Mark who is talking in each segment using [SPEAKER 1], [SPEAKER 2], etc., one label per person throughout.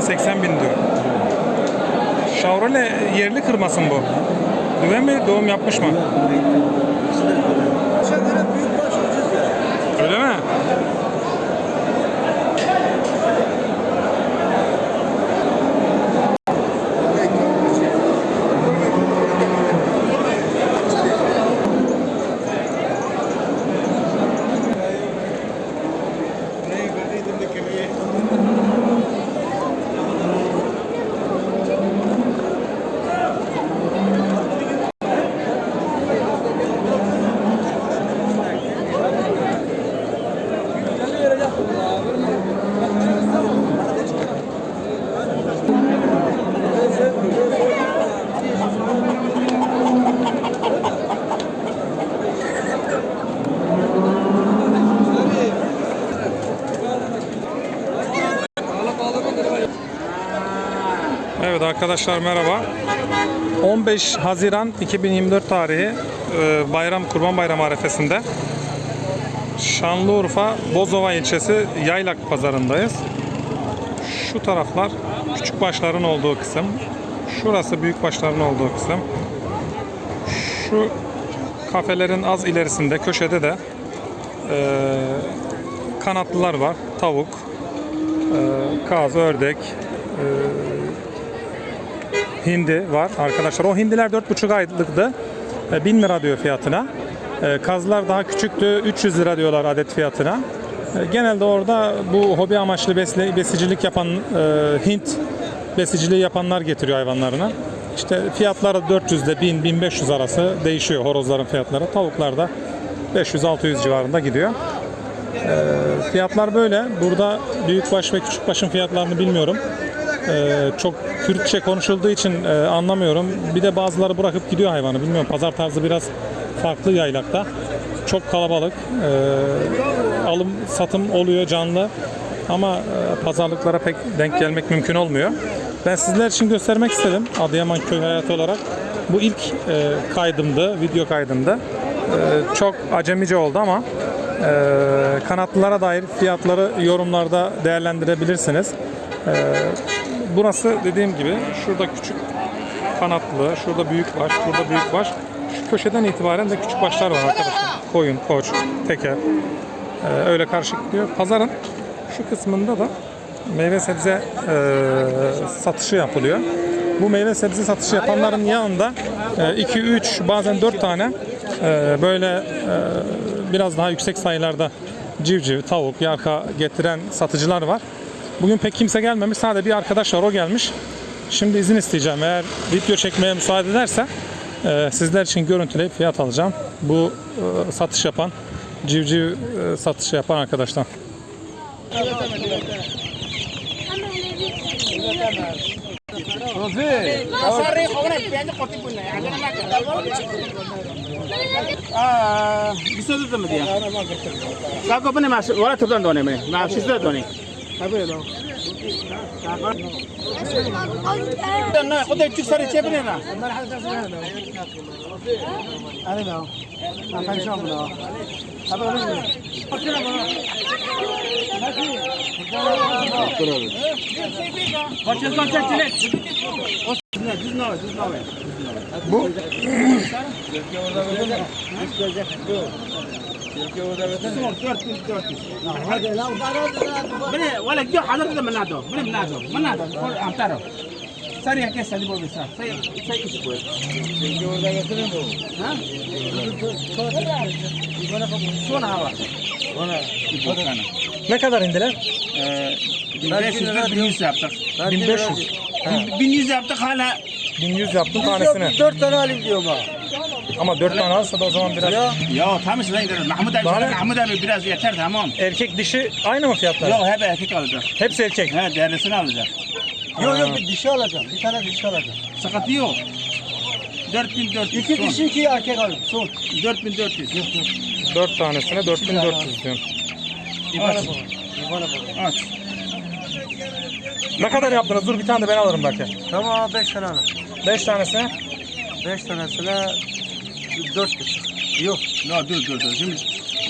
[SPEAKER 1] 90 80 bin diyor. Chevrolet yerli kırmasın bu. Düve mi doğum yapmış mı?
[SPEAKER 2] Büyük
[SPEAKER 1] Evet arkadaşlar merhaba. 15 Haziran 2024 tarihi e, Bayram Kurban Bayramı arefesinde Şanlıurfa Bozova ilçesi Yaylak pazarındayız. Şu taraflar küçük başların olduğu kısım. Şurası büyük başların olduğu kısım. Şu kafelerin az ilerisinde köşede de e, kanatlılar var. Tavuk, e, kaz, ördek, hindi var arkadaşlar. O hindiler 4,5 aylıktı. E, 1000 lira diyor fiyatına. E, Kazlar daha küçüktü. 300 lira diyorlar adet fiyatına. E, Genelde orada bu hobi amaçlı besle, besicilik yapan e, Hint besiciliği yapanlar getiriyor hayvanlarını. İşte fiyatları 400 ile 1000 1500 arası değişiyor horozların fiyatları. Tavuklar da 500-600 civarında gidiyor. E, Fiyatlar böyle. Burada büyükbaş ve küçükbaşın fiyatlarını bilmiyorum. Ee, çok Kürtçe konuşulduğu için e, anlamıyorum. Bir de bazıları bırakıp gidiyor hayvanı. Bilmiyorum pazar tarzı biraz farklı yaylakta. Çok kalabalık. Ee, alım satım oluyor canlı. Ama e, pazarlıklara pek denk gelmek mümkün olmuyor. Ben sizler için göstermek istedim Adıyaman köy hayatı olarak. Bu ilk e, kaydımdı, video kaydımdı. E, çok acemice oldu ama e, kanatlılara dair fiyatları yorumlarda değerlendirebilirsiniz. Burası dediğim gibi şurada küçük kanatlı, şurada büyük baş, burada büyük baş. Şu köşeden itibaren de küçük başlar var arkadaşlar. Koyun, koç, teker. Ee, öyle karışık gidiyor. Pazarın şu kısmında da meyve sebze e, satışı yapılıyor. Bu meyve sebze satışı yapanların yanında 2-3 bazen 4 tane e, böyle e, biraz daha yüksek sayılarda civciv, tavuk, yarka getiren satıcılar var. Bugün pek kimse gelmemiş. Sadece bir arkadaş var o gelmiş. Şimdi izin isteyeceğim. Eğer video çekmeye müsaade ederse e, sizler için görüntüleyip fiyat alacağım. Bu e, satış yapan, civciv e, satışı yapan arkadaştan.
[SPEAKER 3] Ah, bisa tu sama dia. Kau apa ni mas? Wala tu tuan కొద్దిగా ఇటు సరే చెప్పినా అదే నా పరిశ్రమ చూసినావే చూసినావే tu cik sari cik ni na. Ada dah. Akan sama dah. Apa ni? Başka kontak çilek. O düz ne? Düz ne? بني ولا جو حضرتك منادو بني منادو منادو كل امتارو ساري هكي سادي بو بيسا سي سي ايش بو ها شلون هوا وانا
[SPEAKER 1] Ne kadar indiler?
[SPEAKER 3] 1500 1100 yaptık
[SPEAKER 1] 1500.
[SPEAKER 3] 1100 yaptık hala
[SPEAKER 1] 1100 yaptım tanesini.
[SPEAKER 2] Dört tane alayım diyorum ha.
[SPEAKER 1] Ama 4 tane alsa da o zaman biraz...
[SPEAKER 2] Ya
[SPEAKER 3] ya tam sıra gideriz Mahmut abi
[SPEAKER 1] Bana-
[SPEAKER 3] Mahmut abi biraz yeter tamam
[SPEAKER 1] Erkek dişi aynı mı fiyatlar?
[SPEAKER 3] yok hep erkek alacak
[SPEAKER 1] Hepsi erkek.
[SPEAKER 3] he değerlisini alacak
[SPEAKER 2] yok yok bir dişi alacağım. Bir tane dişi alacağım.
[SPEAKER 3] sıkıntı yok 4400
[SPEAKER 2] İki
[SPEAKER 3] son.
[SPEAKER 2] dişi iki erkek alayım. Son.
[SPEAKER 3] 4400
[SPEAKER 1] 4 tanesine 4400 diyorum.
[SPEAKER 2] İbana
[SPEAKER 3] Aç.
[SPEAKER 2] bak. İbana bak.
[SPEAKER 3] aç
[SPEAKER 1] Ne kadar yaptınız? Dur bir tane de ben alırım belki.
[SPEAKER 2] Tamam beş tane al.
[SPEAKER 1] 5 tanesine
[SPEAKER 2] 5 tanesine 4,5. Yok.
[SPEAKER 3] Ya dur dur dur. Şimdi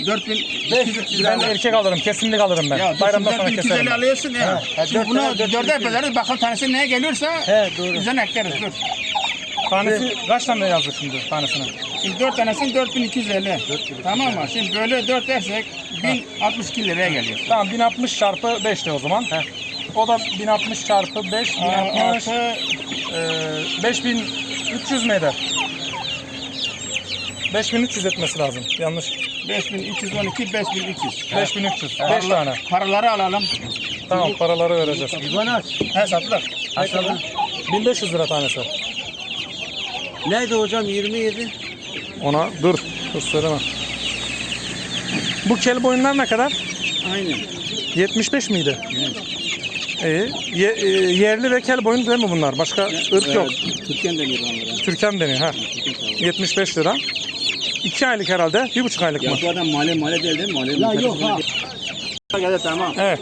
[SPEAKER 3] 4200
[SPEAKER 1] Ben de erkek alırım, kesinlik alırım ben.
[SPEAKER 3] Ya,
[SPEAKER 1] Bayramdan sonra keserim. 4250
[SPEAKER 3] alıyorsun ya. Ha, Şimdi bunu tane- 4'e böleriz. Bakalım tanesi neye geliyorsa
[SPEAKER 2] He doğru.
[SPEAKER 3] üzerine ekleriz. Dur.
[SPEAKER 1] Tanesi kaç tane yazdık şimdi tanesine?
[SPEAKER 3] Şimdi 4 tanesini 4250. Tamam mı? Şimdi böyle 4 dersek 1062 liraya geliyor.
[SPEAKER 1] Tamam 1060 çarpı 5 de o zaman. he O da 1060 çarpı 5, Aa,
[SPEAKER 3] 1060,
[SPEAKER 1] eee, 5000 300 metre. 5300 etmesi lazım. Yanlış.
[SPEAKER 3] 5312, 5200.
[SPEAKER 1] 5300. 5 tane.
[SPEAKER 3] Paraları alalım.
[SPEAKER 1] Tamam paraları vereceğiz.
[SPEAKER 2] İvan aç.
[SPEAKER 3] He sattılar.
[SPEAKER 2] Aşağıda.
[SPEAKER 1] 1500 lira tanesi.
[SPEAKER 2] Neydi hocam 27?
[SPEAKER 1] Ona dur. Dur söyleme. Bu kel boyunlar ne kadar?
[SPEAKER 3] Aynen.
[SPEAKER 1] 75 miydi? Evet. İyi. Ye- e, yerli ve kel boyun değil mi bunlar? Başka ırk yok.
[SPEAKER 3] Türkiye'den deniyor onlara.
[SPEAKER 1] Türkan deniyor ha. 75 lira. 2 aylık herhalde. 1,5 aylık mı?
[SPEAKER 3] Ya bu adam mahalle mahalle değil değil mi? Mahalle
[SPEAKER 2] Ya yok ha.
[SPEAKER 3] Geldi tamam.
[SPEAKER 1] Evet.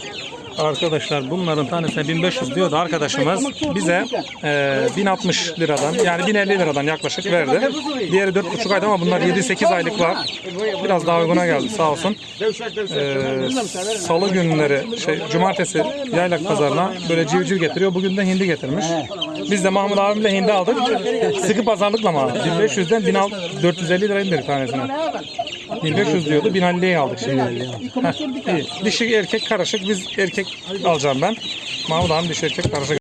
[SPEAKER 1] Arkadaşlar bunların tanesine 1500 diyordu arkadaşımız bize e, 1060 liradan yani 1050 liradan yaklaşık verdi. Diğeri 4,5 aydı ama bunlar 7-8 aylık var. Biraz daha uyguna geldi sağ olsun. E, Salı günleri şey cumartesi yaylak pazarına böyle civciv getiriyor. Bugün de hindi getirmiş. Biz de Mahmut abimle hindi aldık. Sıkı pazarlıkla mı? 1500'den 1450 lira indirdik tanesine. 1500 diyordu. 1050'ye aldık şimdi. Heh, iyi. Dişi erkek karışık. Biz erkek alacağım ben. Mahmut abim dişi erkek karışık.